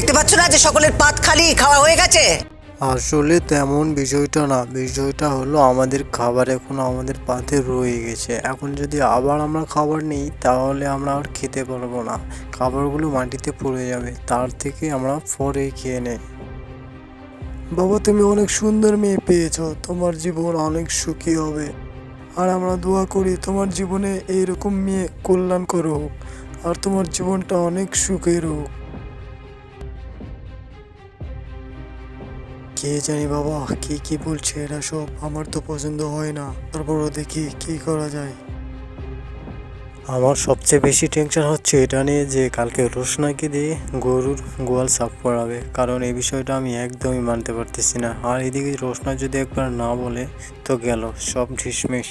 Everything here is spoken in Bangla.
যে সকলের পাত খালি খাওয়া হয়ে গেছে? আসলে তেমন বিষয়টা না। বিষয়টা হলো আমাদের খাবার এখন আমাদের পাতে রয়ে গেছে। এখন যদি আবার আমরা খাবার নিই, তাহলে আমরা আর খেতে পারব না। খাবারগুলো মাটিতে পড়ে যাবে। তার থেকে আমরা পরে খেয়ে নেই। বাবা, তুমি অনেক সুন্দর মেয়ে পেয়েছ। তোমার জীবন অনেক সুখী হবে। আর আমরা দোয়া করি তোমার জীবনে এইরকম মেয়ে কল্যাণ করুক আর তোমার জীবনটা অনেক সুখের হোক। কে জানি বাবা, কি কি বলছে? এরা সব আমার তো পছন্দ হয় না। তারপরও দেখি কি করা যায়। আমার সবচেয়ে বেশি টেনশন হচ্ছে এটা নিয়ে যে কালকে রোশনাকে দিয়ে গরুর গোয়াল সাফ করাবে। কারণ এই বিষয়টা আমি একদমই মানতে পারতেছি না। আর এদিকে রোশনা যদি একবার না বলে, তো গেল, সব ঢিসমিস।